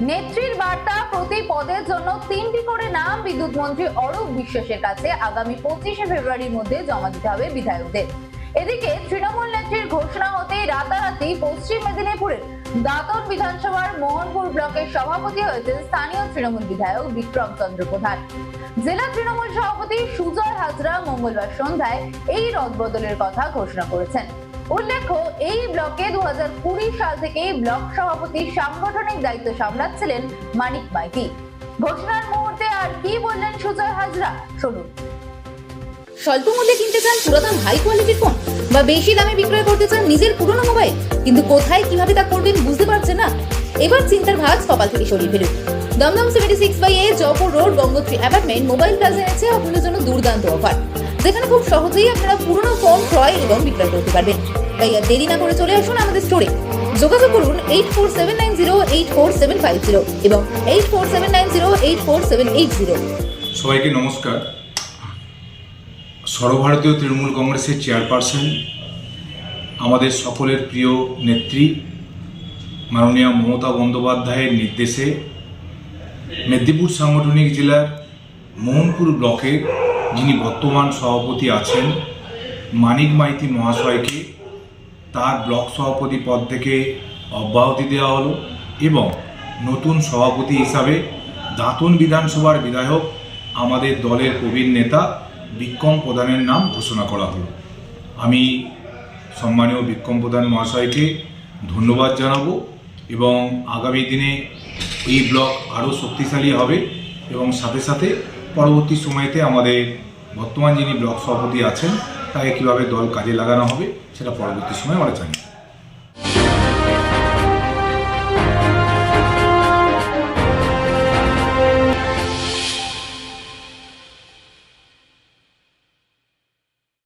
নেত্রীর বার্তা প্রতি পদের জন্য তিনটি করে নাম বিদ্যুৎ মন্ত্রী অরূপ বিশ্বাসের কাছে আগামী পঁচিশে ফেব্রুয়ারির মধ্যে জমা দিতে হবে বিধায়কদের। এদিকে তৃণমূল নেত্রীর ঘোষণা হতেই রাতারাতি পশ্চিম মেদিনীপুরের দাঁতন বিধানসভার মোহনপুর ব্লকের সভাপতি হয়েছেন স্থানীয় তৃণমূল বিধায়ক বিক্রম চন্দ্র প্রধান। জেলা তৃণমূল সভাপতি সুজয় হাজরা মঙ্গলবার সন্ধ্যায় এই রদবদলের কথা ঘোষণা করেছেন। উল্লেখ্য এই ব্লকে দু সাল থেকে ব্লক সভাপতির সাংগঠনিক দায়িত্ব সামলাচ্ছিলেন মানিক মাইতি। ঘোষণার মুহূর্তে আর কি বললেন সুজয় হাজরা? শুনুন। স্বল্প মূল্যে কিনতে চান পুরাতন হাই কোয়ালিটির ফোন বা বেশি দামে বিক্রয় করতে চান নিজের পুরনো মোবাইল কিন্তু কোথায় কীভাবে তা করবেন বুঝতে পারছেন না? এবার চিন্তার ভাগ কপাল থেকে সরিয়ে ফেলুন। Dum Dum seventy six by A, Jaipur road, Gangotri apartment, mobile plaza এনেছে আপনাদের জন্য দুর্দান্ত অফার। যেখানে খুব সহজেই আপনারা পুরনো ফোন ক্রয় এবং বিক্রয় করতে পারবেন। তাই আর দেরি না করে চলে আসুন আমাদের স্টোরে। যোগাযোগ করুন eight four seven nine zero eight four seven five zero এবং eight four seven nine zero eight four seven eight zero সবাইকে নমস্কার। সর্বভারতীয় তৃণমূল কংগ্রেসের চেয়ারপারসন, আমাদের সকলের প্রিয় নেত্রী, মাননীয় মমতা বন্দ্যোপাধ্যায়ের নির্দেশে মেদিনীপুর সাংগঠনিক জেলার মোহনপুর ব্লকের যিনি বর্তমান সভাপতি আছেন, মানিক মাইতি মহাশয়কে তার ব্লক সভাপতি পদ থেকে অব্যাহতি দেওয়া হলো এবং নতুন সভাপতি হিসাবে দাঁতন বিধানসভার বিধায়ক আমাদের দলের প্রবীণ নেতা বিক্রম প্রধানের নাম ঘোষণা করা হলো। আমি সম্মানীয় বিক্রম প্রধান মহাশয়কে ধন্যবাদ জানাব এবং আগামী দিনে এই ব্লক আরও শক্তিশালী হবে এবং সাথে সাথে পরবর্তী সময়তে আমাদের বর্তমান যিনি ব্লক সভাপতি আছেন, তাকে কীভাবে দল কাজে লাগানো হবে সেটা পরবর্তী সময় আমরা জানি